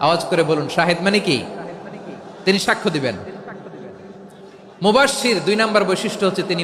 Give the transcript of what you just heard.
আওয়াজ করে বলুন, শাহেদ মানে কি? তিনি সাক্ষ্য দিবেন। মুবাসির দুই নাম্বার বৈশিষ্ট্য হচ্ছে তিনি